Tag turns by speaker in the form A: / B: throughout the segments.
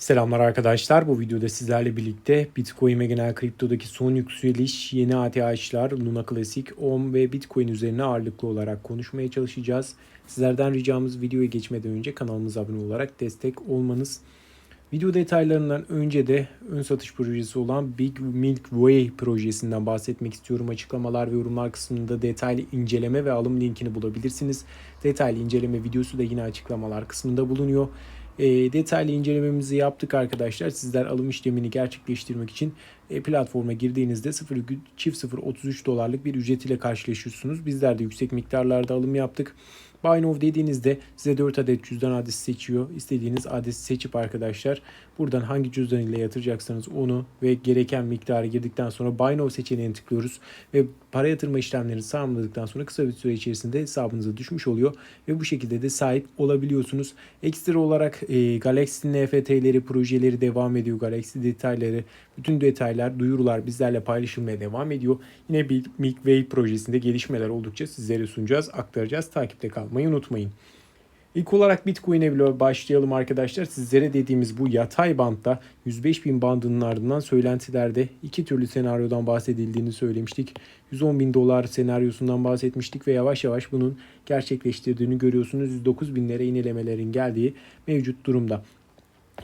A: Selamlar arkadaşlar. Bu videoda sizlerle birlikte Bitcoin ve genel kriptodaki son yükseliş, yeni ATH'lar, Luna Classic, OM ve Bitcoin üzerine ağırlıklı olarak konuşmaya çalışacağız. Sizlerden ricamız videoya geçmeden önce kanalımıza abone olarak destek olmanız. Video detaylarından önce de ön satış projesi olan Big Milk Way projesinden bahsetmek istiyorum. Açıklamalar ve yorumlar kısmında detaylı inceleme ve alım linkini bulabilirsiniz. Detaylı inceleme videosu da yine açıklamalar kısmında bulunuyor. E, detaylı incelememizi yaptık arkadaşlar. Sizler alım işlemini gerçekleştirmek için e, platforma girdiğinizde 0, çift 0 33 dolarlık bir ücret ile karşılaşıyorsunuz. Bizler de yüksek miktarlarda alım yaptık. Buy Now dediğinizde size 4 adet cüzdan adresi seçiyor. İstediğiniz adresi seçip arkadaşlar buradan hangi cüzdan ile yatıracaksanız onu ve gereken miktarı girdikten sonra Buy Now seçeneğine tıklıyoruz ve para yatırma işlemlerini sağladıktan sonra kısa bir süre içerisinde hesabınıza düşmüş oluyor ve bu şekilde de sahip olabiliyorsunuz. Ekstra olarak e, Galaxy NFT'leri, projeleri devam ediyor. Galaxy detayları, bütün detaylar, duyurular bizlerle paylaşılmaya devam ediyor. Yine bir Milkway projesinde gelişmeler oldukça sizlere sunacağız, aktaracağız. Takipte kalmayı unutmayın. İlk olarak Bitcoin'e bile başlayalım arkadaşlar. Sizlere dediğimiz bu yatay bantta 105 bin bandının ardından söylentilerde iki türlü senaryodan bahsedildiğini söylemiştik. 110 bin dolar senaryosundan bahsetmiştik ve yavaş yavaş bunun gerçekleştirdiğini görüyorsunuz. 109 binlere inelemelerin geldiği mevcut durumda.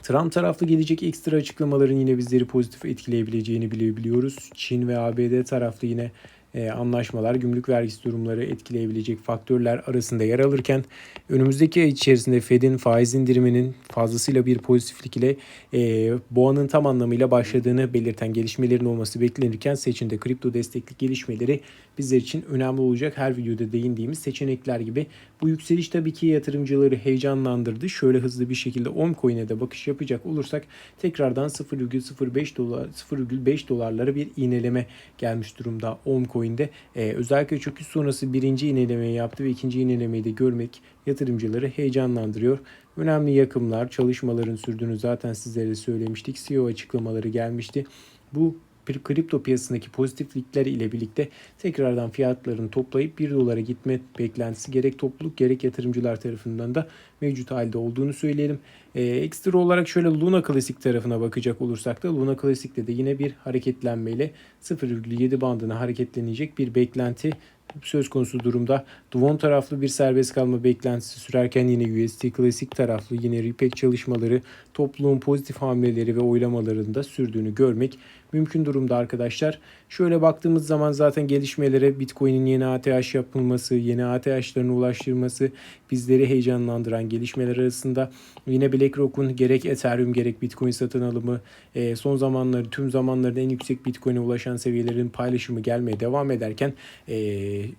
A: Trump taraflı gelecek ekstra açıklamaların yine bizleri pozitif etkileyebileceğini bilebiliyoruz. Çin ve ABD taraflı yine e, anlaşmalar, gümrük vergisi durumları etkileyebilecek faktörler arasında yer alırken önümüzdeki ay içerisinde Fed'in faiz indiriminin fazlasıyla bir pozitiflik ile e, boğanın tam anlamıyla başladığını belirten gelişmelerin olması beklenirken seçimde kripto destekli gelişmeleri bizler için önemli olacak. Her videoda değindiğimiz seçenekler gibi bu yükseliş tabii ki yatırımcıları heyecanlandırdı. Şöyle hızlı bir şekilde Omcoin'e de bakış yapacak olursak tekrardan 0,05 dolar 0,5 dolarlara bir iğneleme gelmiş durumda Omcoin'de. Ee, özellikle çöküş sonrası birinci iğnelemeyi yaptı ve ikinci iğnelemeyi de görmek yatırımcıları heyecanlandırıyor. Önemli yakımlar, çalışmaların sürdüğünü zaten sizlere söylemiştik. CEO açıklamaları gelmişti. Bu bir kripto piyasasındaki pozitiflikler ile birlikte tekrardan fiyatların toplayıp 1 dolara gitme beklentisi gerek topluluk gerek yatırımcılar tarafından da mevcut halde olduğunu söyleyelim. Ee, ekstra olarak şöyle Luna Classic tarafına bakacak olursak da Luna Classic'te de yine bir hareketlenmeyle 0,7 bandına hareketlenecek bir beklenti söz konusu durumda. Duvon taraflı bir serbest kalma beklentisi sürerken yine UST Classic taraflı yine Ripek çalışmaları topluluğun pozitif hamleleri ve oylamalarında sürdüğünü görmek mümkün durumda arkadaşlar. Şöyle baktığımız zaman zaten gelişmelere Bitcoin'in yeni ATH yapılması, yeni ATH'larına ulaştırılması bizleri heyecanlandıran gelişmeler arasında. Yine BlackRock'un gerek Ethereum gerek Bitcoin satın alımı e, son zamanları tüm zamanların en yüksek Bitcoin'e ulaşan seviyelerin paylaşımı gelmeye devam ederken e,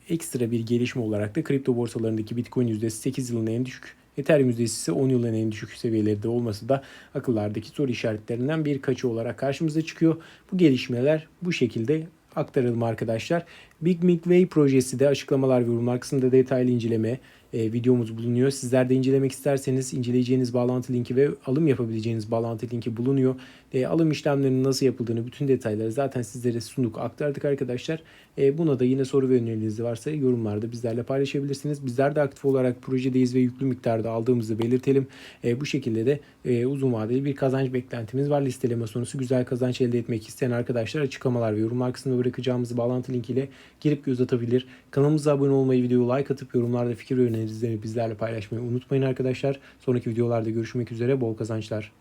A: ekstra bir gelişme olarak da kripto borsalarındaki Bitcoin yüzdesi 8 yılın en düşük Ethereum yüzdesi ise 10 yılın en düşük seviyelerde olması da akıllardaki soru işaretlerinden birkaçı olarak karşımıza çıkıyor. Bu gelişmeler bu şekilde aktaralım arkadaşlar. Big Milk Way projesi de açıklamalar ve yorumlar kısmında detaylı inceleme e, videomuz bulunuyor. Sizler de incelemek isterseniz inceleyeceğiniz bağlantı linki ve alım yapabileceğiniz bağlantı linki bulunuyor. E, alım işlemlerinin nasıl yapıldığını bütün detayları zaten sizlere sunduk aktardık arkadaşlar. E, buna da yine soru ve önerileriniz varsa yorumlarda bizlerle paylaşabilirsiniz. Bizler de aktif olarak projedeyiz ve yüklü miktarda aldığımızı belirtelim. E, bu şekilde de e, uzun vadeli bir kazanç beklentimiz var. Listeleme sonusu güzel kazanç elde etmek isteyen arkadaşlar açıklamalar ve yorumlar kısmında bırakacağımız bağlantı linkiyle girip göz atabilir. Kanalımıza abone olmayı, videoyu like atıp yorumlarda fikir ve önerilerinizi bizlerle paylaşmayı unutmayın arkadaşlar. Sonraki videolarda görüşmek üzere. Bol kazançlar.